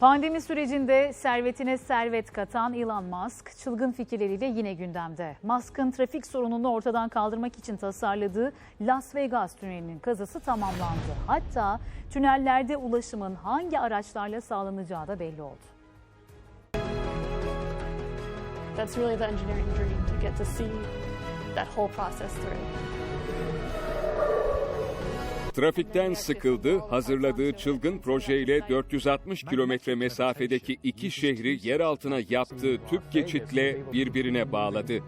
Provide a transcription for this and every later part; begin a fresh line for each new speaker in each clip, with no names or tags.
Pandemi sürecinde servetine servet katan Elon Musk çılgın fikirleriyle yine gündemde. Musk'ın trafik sorununu ortadan kaldırmak için tasarladığı Las Vegas tünelinin kazısı tamamlandı. Hatta tünellerde ulaşımın hangi araçlarla sağlanacağı da belli oldu.
That's really the engineering dream to get to see that whole process through.
Trafikten sıkıldı, hazırladığı çılgın projeyle 460 kilometre mesafedeki iki şehri yer altına yaptığı tüp geçitle birbirine bağladı.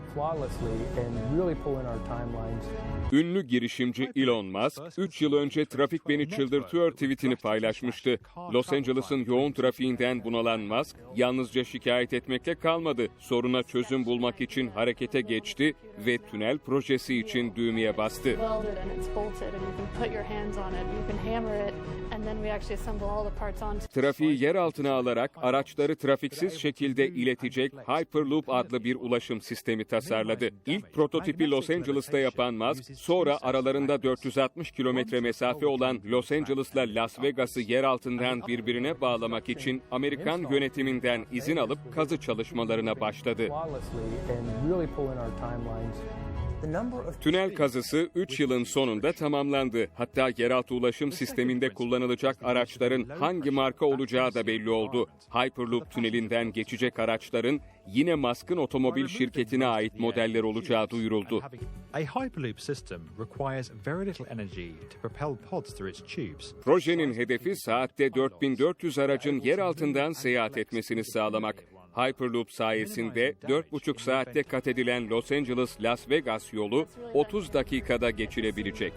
Ünlü girişimci Elon Musk, 3 yıl önce trafik beni çıldırtıyor tweetini paylaşmıştı. Los Angeles'ın yoğun trafiğinden bunalan Musk, yalnızca şikayet etmekle kalmadı. Soruna çözüm bulmak için harekete geçti ve tünel projesi için düğmeye bastı. Trafiği yer altına alarak araçları trafiksiz şekilde iletecek Hyperloop adlı bir ulaşım sistemi tasarladı. İlk prototipi Los Angeles'ta yapan Musk, sonra aralarında 460 kilometre mesafe olan Los Angeles'la Las Vegas'ı yer altından birbirine bağlamak için Amerikan yönetiminden izin alıp kazı çalışmalarına başladı. Tünel kazısı 3 yılın sonunda tamamlandı. Hatta yeraltı ulaşım sisteminde kullanılacak araçların hangi marka olacağı da belli oldu. Hyperloop tünelinden geçecek araçların yine Musk'ın otomobil şirketine ait modeller olacağı duyuruldu.
A Hyperloop system requires very little energy to propel pods through its tubes.
Projenin hedefi saatte 4400 aracın yer altından seyahat etmesini sağlamak. Hyperloop sayesinde 4,5 saatte kat edilen Los Angeles-Las Vegas yolu 30 dakikada geçilebilecek.